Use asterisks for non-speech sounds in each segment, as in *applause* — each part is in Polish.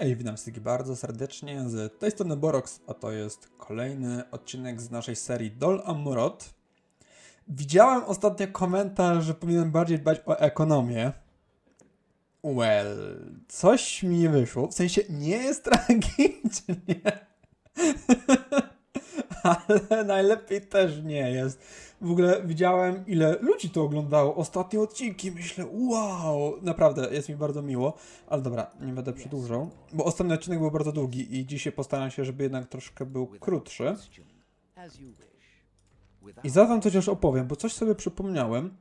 Cześć, witam wszystkich bardzo serdecznie z tej strony Borox, a to jest kolejny odcinek z naszej serii Dol Amurot. Widziałem ostatnio komentarz, że powinienem bardziej dbać o ekonomię. Well, coś mi nie wyszło, w sensie nie jest tragicznie, *laughs* ale najlepiej też nie jest. W ogóle widziałem, ile ludzi to oglądało, ostatnie odcinki, myślę, wow, naprawdę, jest mi bardzo miło. Ale dobra, nie będę przedłużał, bo ostatni odcinek był bardzo długi i dzisiaj postaram się, żeby jednak troszkę był krótszy. I za wam coś już opowiem, bo coś sobie przypomniałem.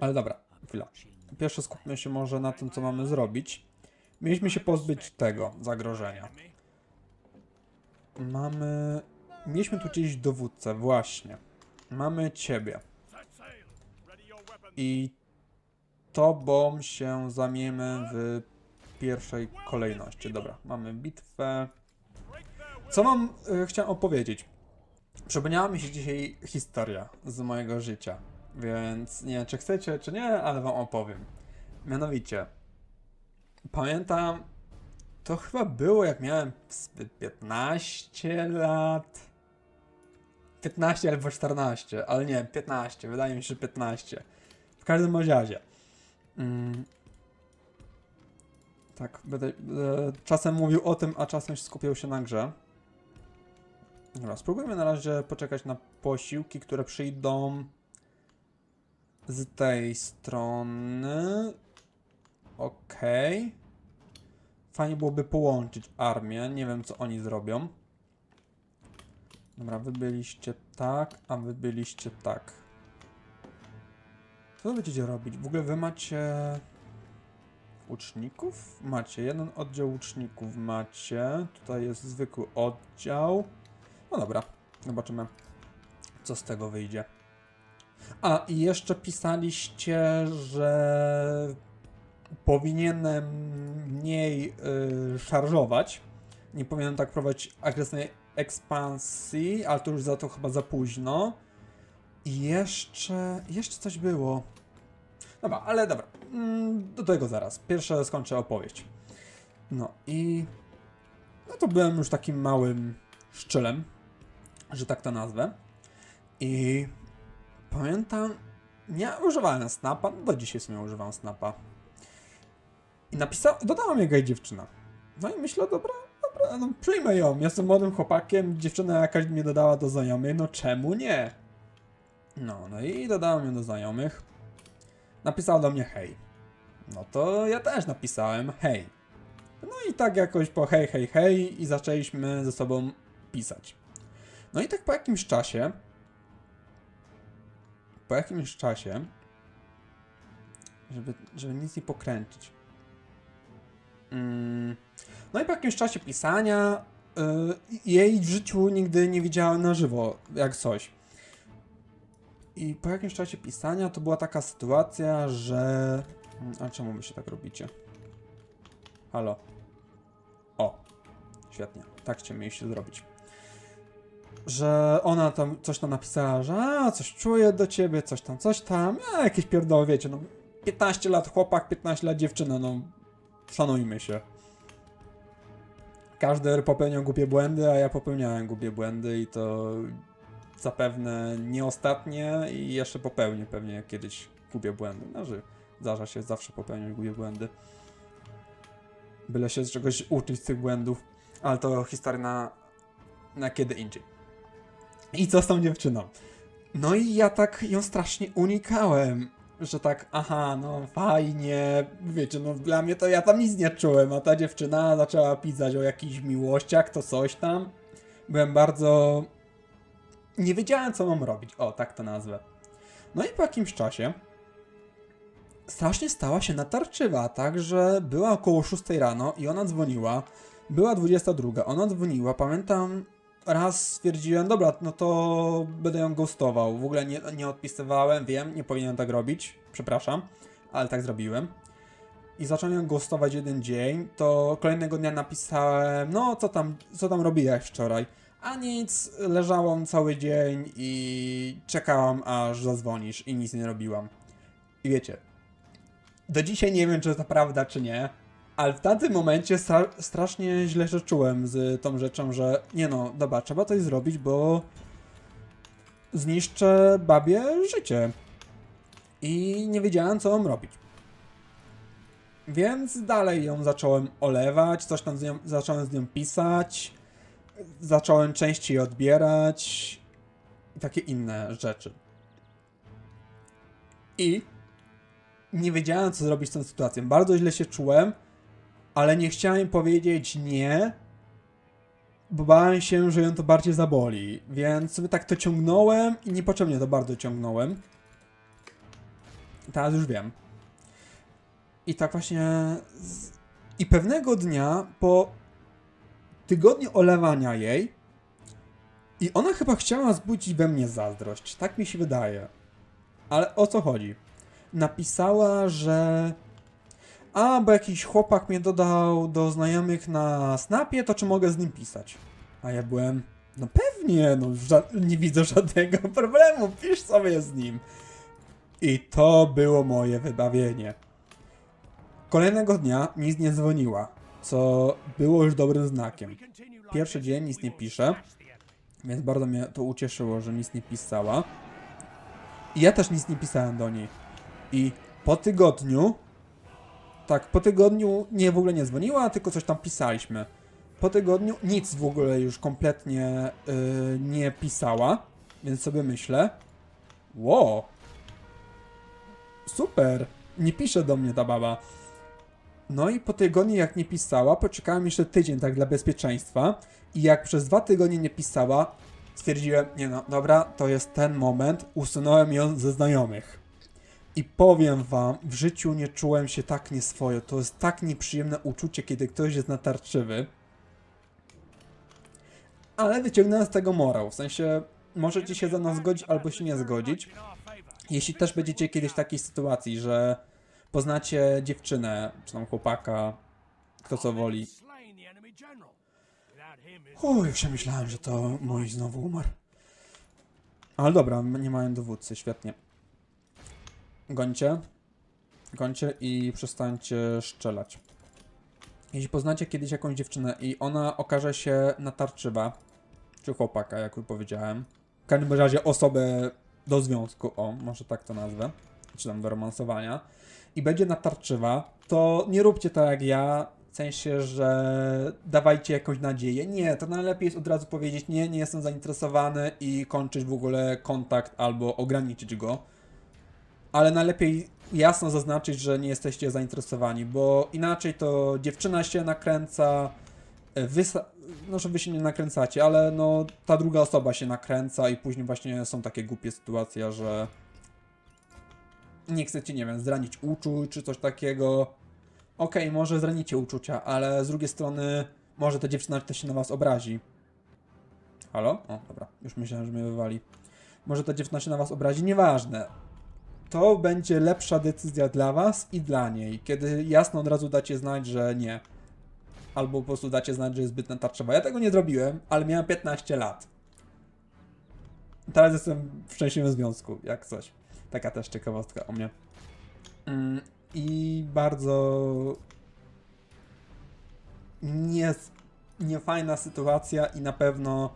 Ale dobra, chwila. Pierwsze skupmy się może na tym, co mamy zrobić. Mieliśmy się pozbyć tego zagrożenia. Mamy... Mieliśmy tu gdzieś dowódcę, właśnie. Mamy ciebie. I tobą się zamiemy w pierwszej kolejności. Dobra, mamy bitwę. Co mam y, chciałem opowiedzieć? Przypomniała mi się dzisiaj historia z mojego życia, więc nie wiem, czy chcecie, czy nie, ale wam opowiem. Mianowicie, pamiętam, to chyba było jak miałem z 15 lat. 15 albo 14, ale nie, 15, wydaje mi się, że 15. W każdym razie. Mm. Tak, będę, będę czasem mówił o tym, a czasem skupiał się na grze. Dobra, spróbujmy na razie poczekać na posiłki, które przyjdą z tej strony. Okej. Fajnie byłoby połączyć armię. Nie wiem, co oni zrobią. Dobra, wy byliście tak, a wy byliście tak. Co będziecie robić? W ogóle wy macie... Łuczników? Macie. Jeden oddział łuczników macie. Tutaj jest zwykły oddział. No dobra, zobaczymy, co z tego wyjdzie. A, i jeszcze pisaliście, że powinienem mniej y, szarżować. Nie powinienem tak prowadzić agresywnej ekspansji, ale to już za to chyba za późno. I jeszcze, jeszcze coś było. Dobra, ale dobra, mm, do tego zaraz. Pierwsze skończę opowieść. No i... No to byłem już takim małym szczylem, że tak to nazwę. I pamiętam, ja używałem Snapa, no do dzisiaj w sumie używam Snapa. I napisał, dodała mnie jakaś dziewczyna. No i myślę, dobra, dobra, no przyjmę ją. Jestem młodym chłopakiem, dziewczyna jakaś mnie dodała do znajomych, no czemu nie? No, no i dodałem ją do znajomych. Napisała do mnie hej. No to ja też napisałem hej. No i tak jakoś po hej, hej, hej i zaczęliśmy ze sobą pisać. No i tak po jakimś czasie, po jakimś czasie, żeby, żeby nic nie pokręcić. Mm, no i po jakimś czasie pisania, y, jej w życiu nigdy nie widziałem na żywo, jak coś. I po jakimś czasie pisania to była taka sytuacja, że... Mm, A czemu wy się tak robicie? Halo. O. Świetnie. Tak chciałem mieliście zrobić. Że ona tam coś tam napisała, że a, coś czuję do ciebie, coś tam, coś tam. A, jakieś pierdoły, wiecie, no 15 lat chłopak, 15 lat dziewczyna, no szanujmy się. Każdy popełniał głupie błędy, a ja popełniałem głupie błędy i to zapewne nie ostatnie i jeszcze popełnię pewnie kiedyś głupie błędy. No, zdarza się zawsze popełniać głupie błędy. Byle się z czegoś uczyć z tych błędów, ale to historia na, na kiedy indziej. I co z tą dziewczyną? No i ja tak ją strasznie unikałem, że tak, aha, no fajnie, wiecie, no dla mnie to ja tam nic nie czułem, a ta dziewczyna zaczęła pisać o jakichś miłościach, to coś tam. Byłem bardzo... Nie wiedziałem, co mam robić, o, tak to nazwę. No i po jakimś czasie strasznie stała się natarczywa, tak, że była około 6 rano i ona dzwoniła, była 22, ona dzwoniła, pamiętam, raz stwierdziłem, dobra, no to będę ją ghostował. W ogóle nie, nie odpisywałem, wiem, nie powinienem tak robić, przepraszam, ale tak zrobiłem. I zacząłem ją ghostować jeden dzień, to kolejnego dnia napisałem, no co tam, co tam robiłeś wczoraj? A nic, leżałam cały dzień i czekałam aż zadzwonisz i nic nie robiłam. I wiecie, do dzisiaj nie wiem, czy to prawda, czy nie, Ale w tamtym momencie stra strasznie źle się czułem z tą rzeczą, że nie no, dobra, trzeba coś zrobić, bo zniszczę babie życie. I nie wiedziałem, co mam robić. Więc dalej ją zacząłem olewać, coś tam z nią, zacząłem z nią pisać, zacząłem częściej odbierać i takie inne rzeczy. I nie wiedziałem, co zrobić z tą sytuacją. Bardzo źle się czułem, ale nie chciałem powiedzieć nie, bo bałem się, że ją to bardziej zaboli. Więc sobie tak to ciągnąłem i niepotrzebnie to bardzo ciągnąłem. Teraz już wiem. I tak właśnie. Z... I pewnego dnia po tygodniu olewania jej, i ona chyba chciała zbudzić we mnie zazdrość. Tak mi się wydaje. Ale o co chodzi? Napisała, że. A, bo jakiś chłopak mnie dodał do znajomych na Snapie, to czy mogę z nim pisać? A ja byłem. No pewnie, no nie widzę *laughs* żadnego problemu, pisz sobie z nim. I to było moje wybawienie. Kolejnego dnia nic nie dzwoniła, co było już dobrym znakiem. Pierwszy dzień nic nie pisze, więc bardzo mnie to ucieszyło, że nic nie pisała. I ja też nic nie pisałem do niej. I po tygodniu, tak, po tygodniu nie w ogóle nie dzwoniła, tylko coś tam pisaliśmy. Po tygodniu nic w ogóle już kompletnie yy, nie pisała, więc sobie myślę, wow, super, nie pisze do mnie ta baba. No i po tygodniu jak nie pisała, poczekałem jeszcze tydzień tak dla bezpieczeństwa i jak przez dwa tygodnie nie pisała, stwierdziłem, nie no, dobra, to jest ten moment, usunąłem ją ze znajomych. I powiem wam, w życiu nie czułem się tak nieswojo. To jest tak nieprzyjemne uczucie, kiedy ktoś jest natarczywy. Ale wyciągnąłem z tego morał. W sensie, możecie się za nas zgodzić albo się nie zgodzić. Jeśli też będziecie kiedyś w takiej sytuacji, że poznacie dziewczynę, czy tam chłopaka, kto co woli. Uj, już się myślałem, że to mój znowu umarł. Ale dobra, nie mają dowódcy, świetnie. Gońcie. Gońcie i przestańcie strzelać. Jeśli poznacie kiedyś jakąś dziewczynę i ona okaże się natarczywa, czy chłopaka, jak już powiedziałem, w każdym razie osobę do związku, o, może tak to nazwę, czy tam do romansowania, i będzie natarczywa, to nie róbcie tak jak ja, w sensie, że dawajcie jakąś nadzieję. Nie, to najlepiej jest od razu powiedzieć nie, nie jestem zainteresowany i kończyć w ogóle kontakt albo ograniczyć go. Ale najlepiej jasno zaznaczyć, że nie jesteście zainteresowani, bo inaczej to dziewczyna się nakręca, e, wy, no że wy się nie nakręcacie, ale no ta druga osoba się nakręca i później właśnie są takie głupie sytuacje, że nie chcecie, nie wiem, zranić uczuć czy coś takiego. Okej, może zranicie uczucia, ale z drugiej strony może ta dziewczyna też się na was obrazi. Halo? O, dobra, już myślałem, że mnie wywali. Może ta dziewczyna się na was obrazi, nieważne. To będzie lepsza decyzja dla was i dla niej, kiedy jasno od razu dacie znać, że nie. Albo po prostu dacie znać, że jest zbyt natarczywa. Ja tego nie zrobiłem, ale miałem 15 lat. Teraz jestem w szczęśliwym związku, jak coś. Taka też ciekawostka o mnie. Mm, I bardzo nie, niefajna sytuacja i na pewno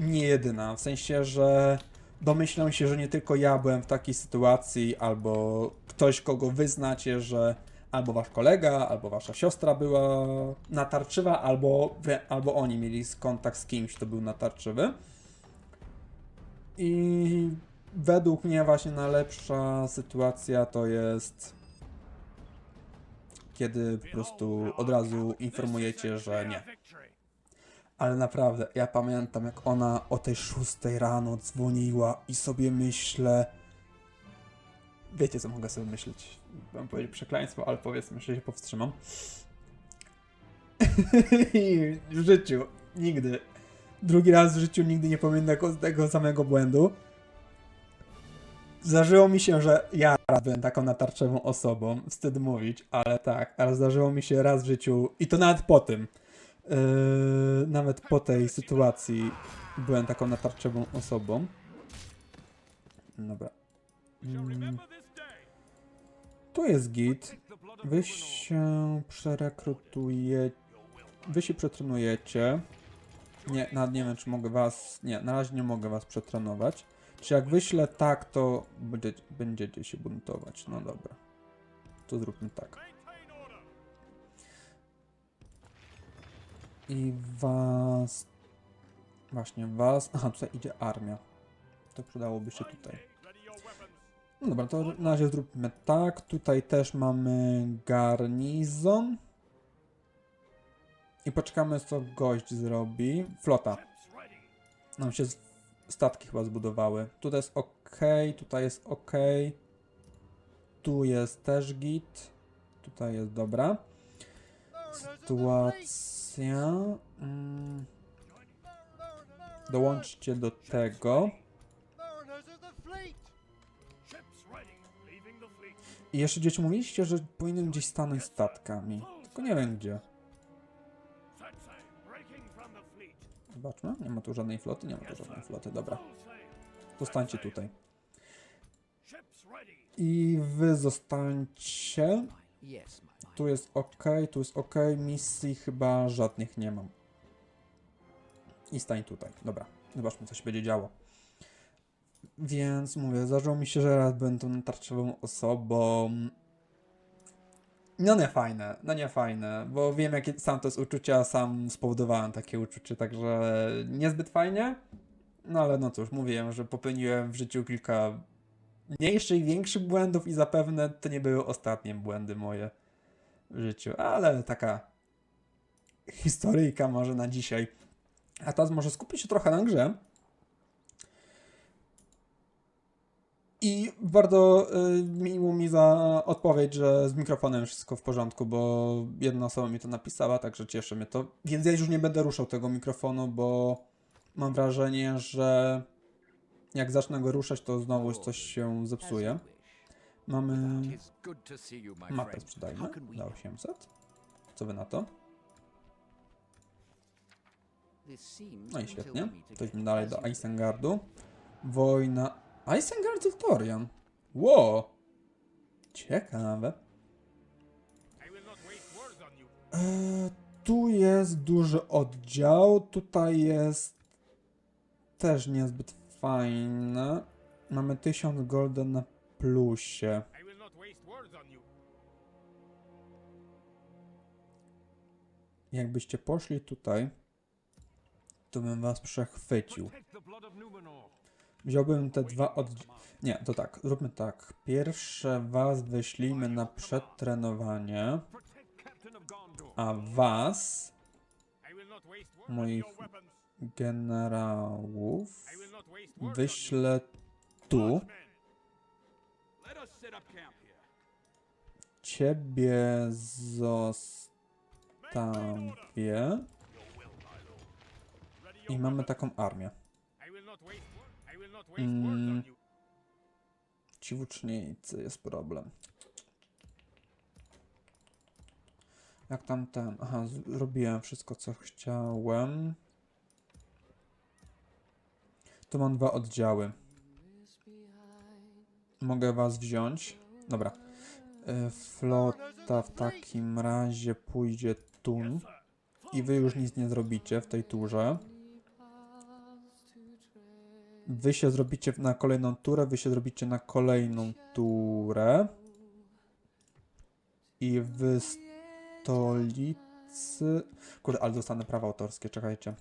nie jedyna. W sensie, że domyślam się, że nie tylko ja byłem w takiej sytuacji, albo ktoś, kogo wy znacie, że albo wasz kolega, albo wasza siostra była natarczywa, albo, wy, albo oni mieli kontakt z kimś, kto był natarczywy. I według mnie właśnie najlepsza sytuacja to jest kiedy po prostu od razu informujecie, że nie. Ale naprawdę, ja pamiętam jak ona o tej 6 rano dzwoniła i sobie myślę... Wiecie co mogę sobie myśleć? Mam powiedzieć przekleństwo, ale powiedzmy, że się powstrzymam. *laughs* W życiu nigdy, drugi raz w życiu nigdy nie pominę tego- samego błędu. Zdarzyło mi się, że ja byłem taką natarczową osobą, wstyd mówić, ale tak, ale zdarzyło mi się raz w życiu i to nawet po tym, yy, nawet po tej sytuacji byłem taką natarczową osobą. Dobra. Mm, tu jest git. Wy się przerekrutujecie. Wy się przetrenujecie. Nie, nawet nie wiem, czy mogę was. Nie, na razie nie mogę was przetrenować. Czy jak wyślę tak, to będzie, będziecie się buntować. No dobra. To zróbmy tak. I was. Właśnie, was. Aha, tutaj idzie armia. To przydałoby się tutaj. No dobra, to na razie zróbmy tak. Tutaj też mamy garnizon. I poczekamy, co gość zrobi. Flota. Nam się statki chyba zbudowały. Tutaj jest ok, tutaj jest ok. Tu jest też git. Tutaj jest dobra. Sytuacja. Mm, dołączcie do tego. I jeszcze gdzieś mówiliście, że powinien gdzieś stanąć statkami. Tylko nie wiem gdzie. Zobaczmy. Nie ma tu żadnej floty, nie ma tu żadnej floty. Dobra. Zostańcie tutaj. I wy zostańcie. Tu jest ok, tu jest ok. Misji chyba żadnych nie mam. I stań tutaj. Dobra. Zobaczmy, co się będzie działo. Więc mówię, zdarzyło mi się, że raz będę tą tarczową osobą. No nie fajne, no nie fajne, bo wiem jakie sam to jest uczucie, a sam spowodowałem takie uczucie, także niezbyt fajnie. No ale no cóż, mówiłem, że popełniłem w życiu kilka mniejszych i większych błędów i zapewne to nie były ostatnie błędy moje życiu, ale taka historyjka może na dzisiaj. A teraz może skupić się trochę na grze. I bardzo y, miło mi za odpowiedź, że z mikrofonem wszystko w porządku, bo jedna osoba mi to napisała, także cieszy mnie to. Więc ja już nie będę ruszał tego mikrofonu, bo mam wrażenie, że jak zacznę go ruszać, to znowu coś się zepsuje. Mamy mapę sprzedajmy help? 800. Co wy na to? No i świetnie. idźmy dalej do. Isengardu. Wojna... Isengard Zultorian. Ło! Ciekawe. Eee, tu jest duży oddział. Tutaj jest też niezbyt fajne. Mamy 1000 golda na plusie. Jakbyście poszli tutaj, to bym was przechwycił. Wziąłbym te dwa od... Nie, to tak, zróbmy tak. Pierwsze was wyślijmy na przetrenowanie, a was, moich generałów, wyślę tu. Ciebie zostawię i mamy taką armię. Mm. Ci włócznicy jest problem. Jak tam ten? Aha, zrobiłem wszystko co chciałem. Tu mam dwa oddziały. Mogę was wziąć. Dobra. Y, Flota w takim razie pójdzie tu. I wy już nic nie zrobicie w tej turze. Wy się zrobicie na kolejną turę, wy się zrobicie na kolejną turę. I w stolicy... Kurde, ale dostanę prawa autorskie, czekajcie.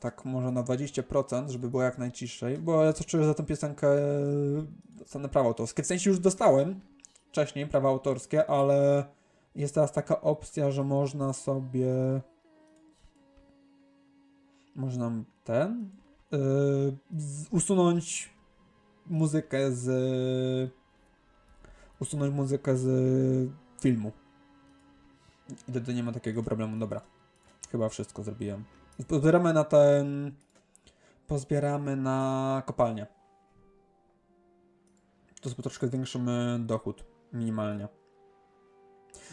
Tak może na 20%, żeby było jak najciszej, bo ja coś czuję, za tę piosenkę dostanę prawa autorskie. W sensie już dostałem wcześniej prawa autorskie, ale jest teraz taka opcja, że można sobie... Można ten... Yy, usunąć muzykę z... Usunąć muzykę z filmu. I wtedy nie ma takiego problemu. Dobra. Chyba wszystko zrobiłem. Pozbieramy na ten... Pozbieramy na kopalnię. To sobie troszkę zwiększymy dochód. Minimalnie.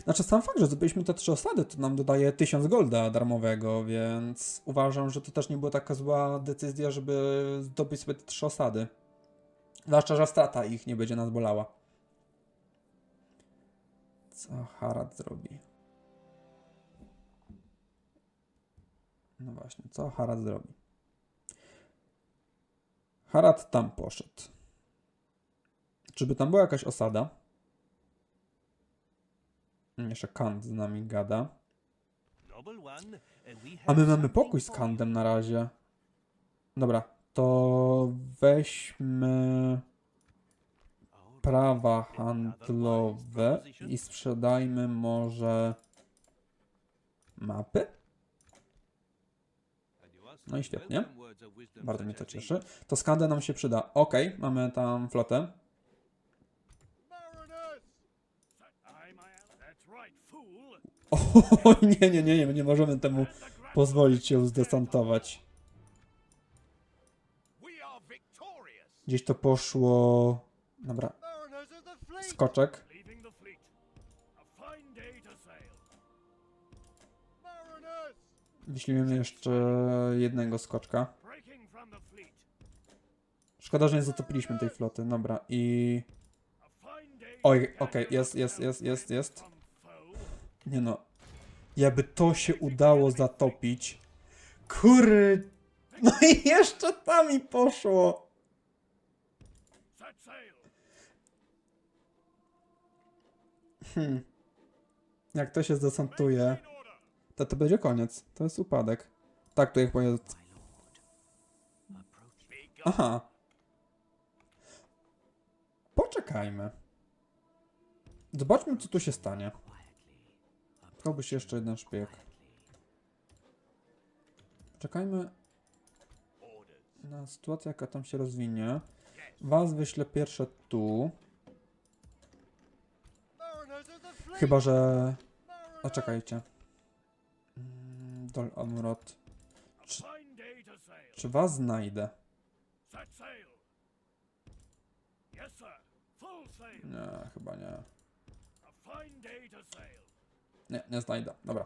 Znaczy sam fakt, że zrobiliśmy te trzy osady, to nam dodaje 1000 golda darmowego, więc uważam, że to też nie była taka zła decyzja, żeby zdobyć sobie te trzy osady. Zwłaszcza, że strata ich nie będzie nas bolała. Co Harad zrobi? No właśnie, co Harad zrobi? Harad tam poszedł. Czyby tam była jakaś osada? Jeszcze Kant z nami gada. A my mamy pokój z Kandem na razie. Dobra, to weźmy prawa handlowe i sprzedajmy może mapy? No i świetnie. Bardzo mnie to cieszy. To Skandę nam się przyda. Ok, mamy tam flotę. *laughs* O nie, nie, nie, nie, nie możemy temu pozwolić się zdesantować. Gdzieś to poszło... Dobra, skoczek. Wyślijmy jeszcze jednego skoczka. Szkoda, że nie zatopiliśmy tej floty. Dobra, i... Oj, okej, gather jest, jest, jest, jest, jest. Nie no. Jakby to się udało zatopić. Kury... No i jeszcze tam mi poszło. Hmm. Jak to się zdesantuje. To to będzie koniec. To jest upadek. Tak, to jak powiem... Aha. Poczekajmy. Zobaczmy, co tu się stanie. Chciałby się jeszcze jeden szpieg. Czekajmy na sytuację, jaka tam się rozwinie. Was wyślę pierwsze tu. Chyba, że... A czekajcie. Dol sail. Czy was znajdę? Nie, chyba nie. Nie, nie znajdę. Dobra.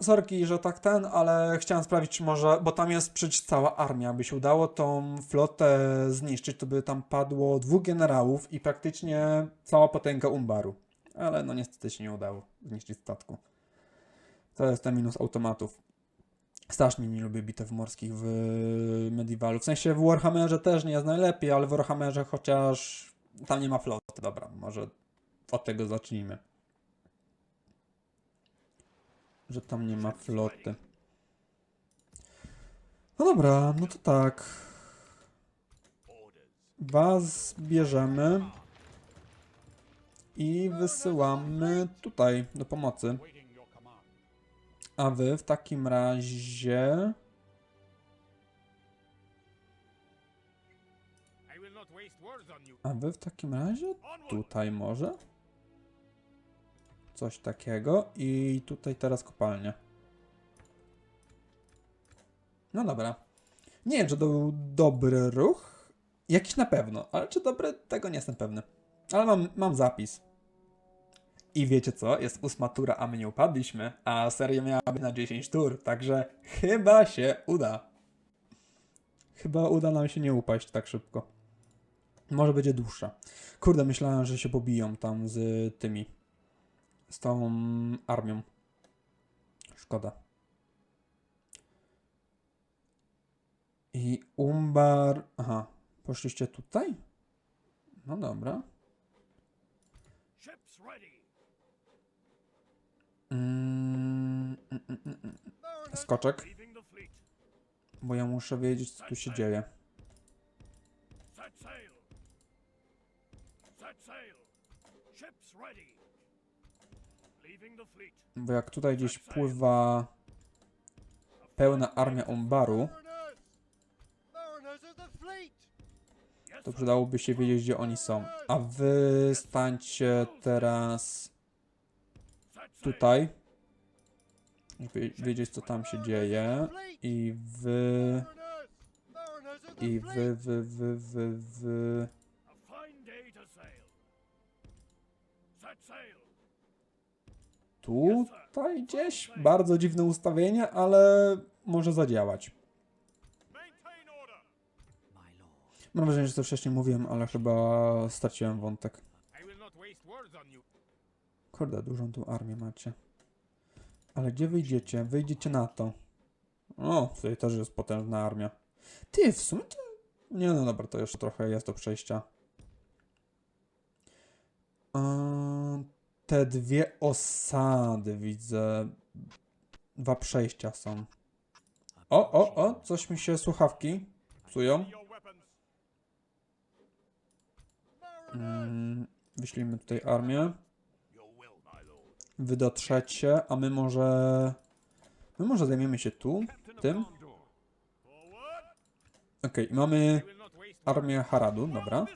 Sorki, że tak ten, ale chciałem sprawdzić, czy może, bo tam jest przecież cała armia. By się udało tą flotę zniszczyć, to by tam padło dwóch generałów i praktycznie cała potęga Umbaru. Ale no niestety się nie udało zniszczyć statku. To jest ten minus automatów. Strasznie nie lubię bitew morskich w Medievalu. W sensie w Warhammerze też nie jest najlepiej, ale w Warhammerze chociaż tam nie ma floty. Dobra, może od tego zacznijmy że tam nie ma floty. No dobra, no to tak. Was bierzemy i wysyłamy tutaj do pomocy. A wy w takim razie. A wy w takim razie tutaj może? Coś takiego i tutaj teraz kopalnia. No dobra. Nie wiem, czy to był dobry ruch. Jakiś na pewno, ale czy dobry, tego nie jestem pewny. Ale mam, mam zapis. I wiecie co? Jest ósma tura, a my nie upadliśmy, a seria miała być na 10 tur, także chyba się uda. Chyba uda nam się nie upaść tak szybko. Może będzie dłuższa. Kurde, myślałem, że się pobiją tam z tymi. Z tą armią. Szkoda. I Umbar. Aha, poszliście tutaj? No dobra. Ships ready. Mm, mm, mm. Skoczek, bo ja muszę wiedzieć, co tu się dzieje. Bo jak tutaj gdzieś pływa pełna armia Umbaru, to przydałoby się wiedzieć, gdzie oni są. A wy stańcie teraz. Tutaj, wiedzieć, co tam się dzieje. I wy, i wy, wy, wy, wy, wy. Tutaj gdzieś. Bardzo dziwne ustawienie, ale może zadziałać. Mam wrażenie, że to wcześniej mówiłem, ale chyba straciłem wątek. Kurde, dużą tu armię macie. Ale gdzie wyjdziecie? Wyjdziecie na to. O, tutaj też jest potężna armia. Ty, w sumie to... Nie, no dobra, to jeszcze trochę jest do przejścia. Te dwie osady widzę. Dwa przejścia są. O, o, o, coś mi się słuchawki psują. Mm, wyślijmy tutaj armię. Wy dotrzecie, a my może... My może zajmiemy się tu, tym. Okej, i mamy armię Haradu, dobra.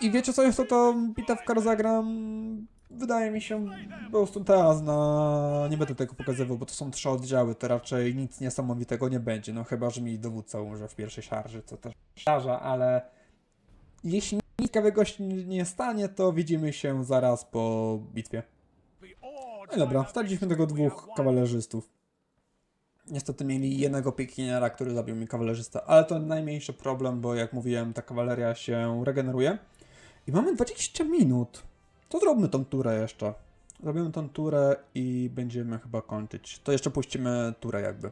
I wiecie co, jest to to bitewka rozegram... Wydaje mi się po prostu teraz na... Nie będę tego pokazywał, bo to są trzy oddziały, to raczej nic niesamowitego nie będzie, no chyba, że mi dowódca umrze w pierwszej szarży, co też szarża, ale... Jeśli nic ciekawego się nie stanie, to widzimy się zaraz po bitwie. No dobra, wstaliśmy tego dwóch kawalerzystów. Niestety mieli jednego piekiniera, który zabił mi kawalerzysta, ale to najmniejszy problem, bo jak mówiłem, ta kawaleria się regeneruje. I mamy 20 minut. To zróbmy tą turę jeszcze. Zrobimy tą turę i będziemy chyba kończyć. To jeszcze puścimy turę jakby.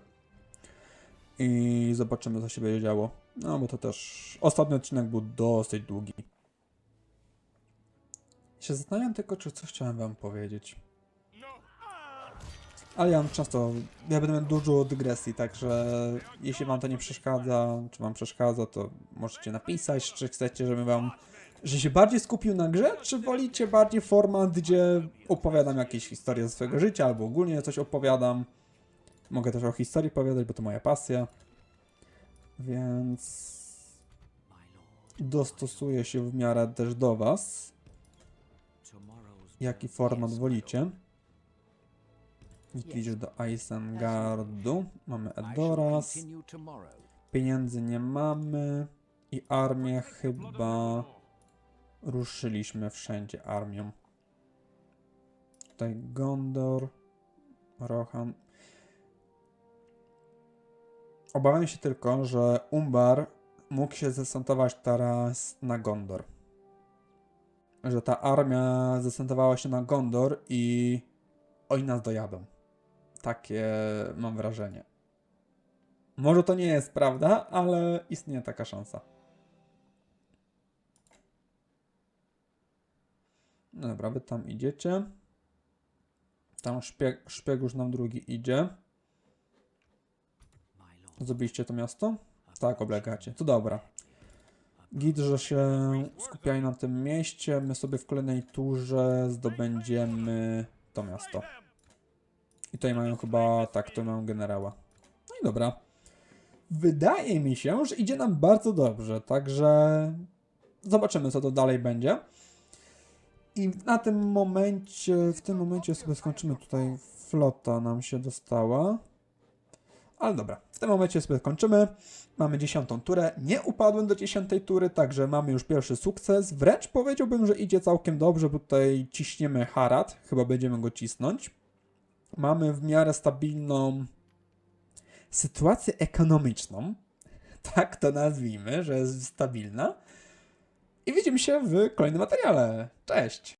I zobaczymy, co się będzie działo. No, bo to też... Ostatni odcinek był dosyć długi. Się zastanawiam tylko, czy coś chciałem wam powiedzieć. Ale ja mam często, ja będę miał dużo dygresji, także jeśli wam to nie przeszkadza, czy wam przeszkadza, to możecie napisać, czy chcecie, żebym wam, że się bardziej skupił na grze, czy wolicie bardziej format, gdzie opowiadam jakieś historie ze swojego życia, albo ogólnie coś opowiadam. Mogę też o historii opowiadać, bo to moja pasja. Więc dostosuję się w miarę też do was, jaki format wolicie. Widzisz do Isengardu. Mamy Edoras. Pieniędzy nie mamy. I armię chyba ruszyliśmy wszędzie armią. Tutaj Gondor. Rohan. Obawiam się tylko, że Umbar mógł się zdesantować teraz na Gondor. Że ta armia zdesantowała się na Gondor i oni nas dojadą. Takie mam wrażenie. Może to nie jest prawda, ale istnieje taka szansa. No dobra, wy tam idziecie. Tam szpieg, szpieg już nam drugi idzie. Zrobiliście to miasto? Tak, oblegacie. To dobra. Git, że się skupiają na tym mieście. My sobie w kolejnej turze zdobędziemy to miasto. I tutaj mają chyba, tak, to mają generała. No i dobra. Wydaje mi się, że idzie nam bardzo dobrze, także zobaczymy, co to dalej będzie. I na tym momencie, w tym momencie sobie skończymy tutaj. Flota nam się dostała. Ale dobra, tym momencie sobie kończymy. Mamy dziesiątą turę. Nie upadłem do dziesiątej tury, także mamy już pierwszy sukces. Wręcz powiedziałbym, że idzie całkiem dobrze, bo tutaj ciśniemy Harad. Chyba będziemy go cisnąć. Mamy w miarę stabilną sytuację ekonomiczną. *laughs* Tak to nazwijmy, że jest stabilna. I widzimy się w kolejnym materiale. Cześć!